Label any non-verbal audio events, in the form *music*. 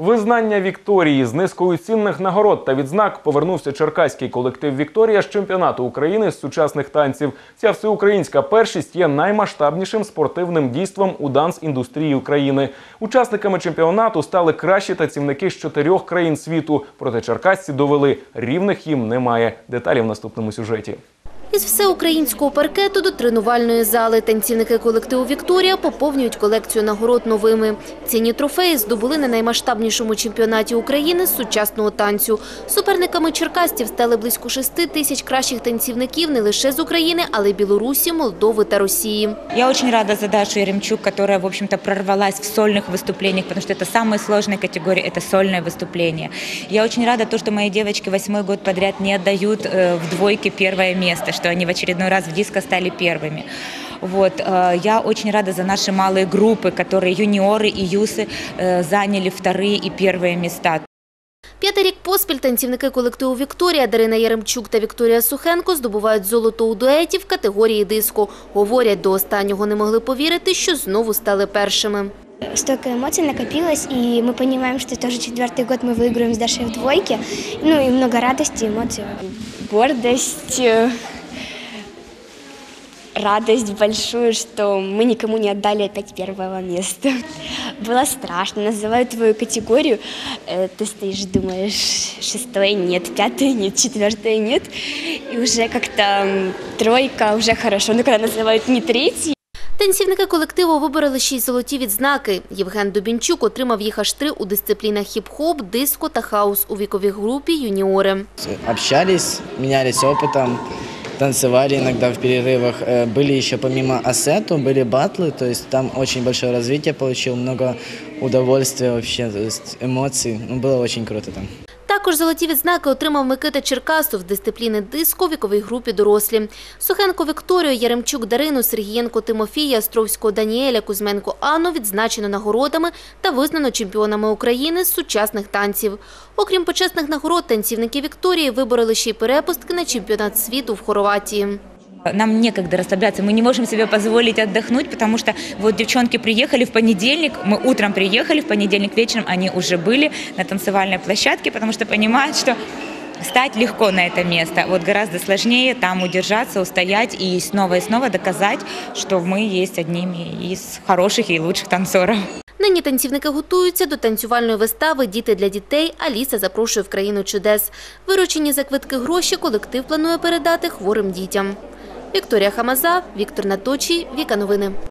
Визнання Вікторії з низкою цінних нагород та відзнак повернувся черкаський колектив Вікторія з чемпіонату України з сучасних танців. Ця всеукраїнська першість є наймасштабнішим спортивним дійством у данс-індустрії України. Учасниками чемпіонату стали кращі танцівники з чотирьох країн світу. Проте черкасці довели рівних їм немає. Деталі в наступному сюжеті. Із всеукраїнського паркету до тренувальної зали танцівники колективу «Вікторія» поповнюють колекцію нагород новими. Цінні трофеї здобули на наймасштабнішому чемпіонаті України з сучасного танцю. Суперниками черкастів стали близько шести тисяч кращих танцівників не лише з України, але й Білорусі, Молдови та Росії. Я очень рада за Дашу Еремчук, которая, в общем-то, прорвалась в сольных выступлениях, потому что это самая сложная категория, это сольное выступление. Я очень рада то, что мои девочки восьмой год подряд не отдают э, в двойке первое место, что они в очередной раз в диско стали первыми. Вот. э, Я очень рада за наши малые группы, которые юниоры и юсы э, заняли вторые и первые места. П'ятий рік поспіль танцівники колективу «Вікторія» Дарина Яремчук та Вікторія Сухенко здобувають золото у дуеті в категорії диско. Говорять, до останнього не могли повірити, що знову стали першими. Столько эмоций накопилось, и мы понимаем, что тоже четвертый год мы выиграем с Дашей в двойке. Ну и много радости, эмоций. гордость, э, радость большую, что мы никому не отдали опять первого места. *laughs* Было страшно, называют твою категорию, э, ты стоишь, думаешь, шестое нет, пятое нет, четвертое нет, и уже как-то м, тройка уже хорошо, но когда называют не третий, Танцівники колективу вибороли шість золоті відзнаки. Євген Дубінчук отримав їх аж три у дисциплінах хіп-хоп, диско та хаус у віковій групі юніори. общались, менялись опытом, танцевали иногда в перерывах. Э, Были еще помимо ассету, были батлы, то есть там очень большое развитие получил, много удовольствия вообще, то есть эмоций. Ну, было очень круто там. Також золоті відзнаки отримав Микита Черкасов з дисципліни диско віковій групі дорослі. Сухенко Вікторію, Яремчук Дарину, Сергієнко Тимофія, Островського Даніеля, Кузьменко Анну відзначено нагородами та визнано чемпіонами України з сучасних танців. Окрім почесних нагород, танцівники Вікторії вибороли ще й перепустки на чемпіонат світу в Хорватії. Нам некогда расслабляться, мы не можем себе позволить отдохнуть, потому что вот девчонки приехали в понедельник, мы утром приехали, в понедельник вечером они уже были на танцевальной площадке, потому что понимают, что стать легко на это место. Вот гораздо сложнее там удержаться, устоять и снова и снова доказать, что мы есть одними из хороших и лучших танцоров. Нині танцівники готуються до танцювальної вистави «Діти для дітей», Аліса запрошує в країну чудес. Виручені за квитки гроші колектив планує передати хворим дітям. Вікторія Хамаза, Віктор Наточій, Віка Новини.